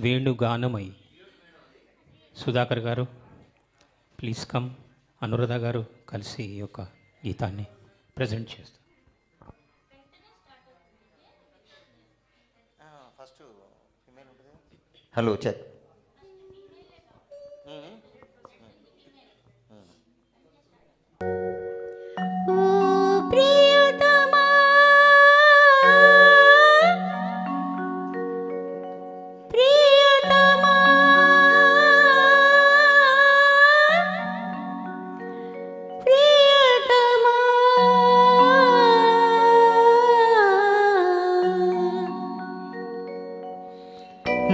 వేణుగానమై. సుధాకర్ గారు please come. Anuradha గారు కలిసి ఈ యొక్క గీతాన్ని ప్రజెంట్ చేస్తారు. ఫస్ట్ హలో చెక్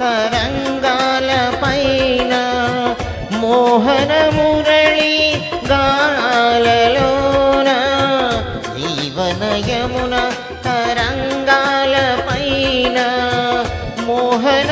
తరంగాల పైన మోహన మురళి గాలలోన జీవనయమున తరంగాల పైన మోహన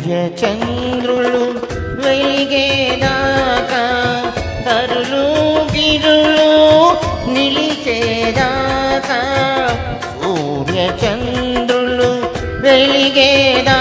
సూర్యచంద్రులు వెలిగేదాకా తరులు గిరులు నిలిచేదాకా సూర్యచంద్రులు వెలిగేదా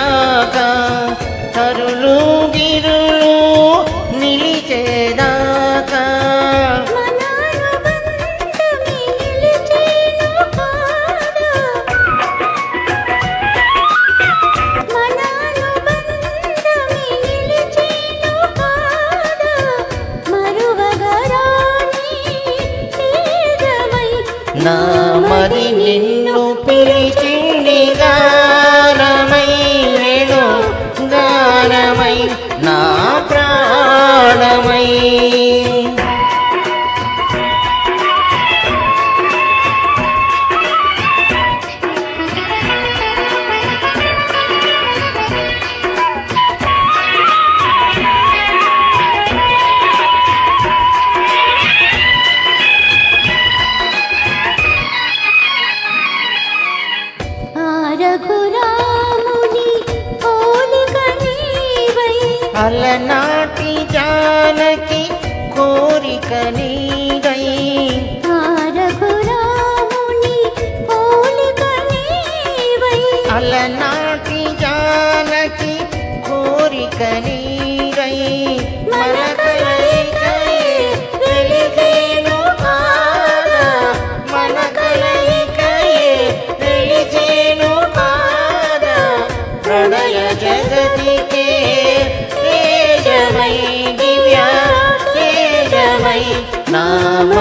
నా మరి నిన్ను పిలిచింది గానమై వేణు గానమై. అలనాటి జానకి కోరిక నీదై ఆ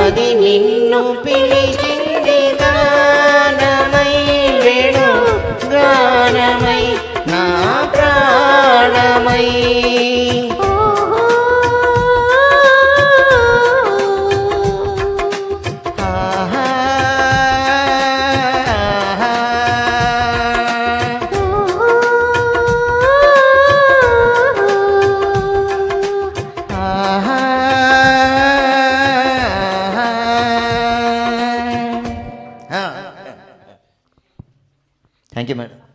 నామది నిన్ను Thank you, madam.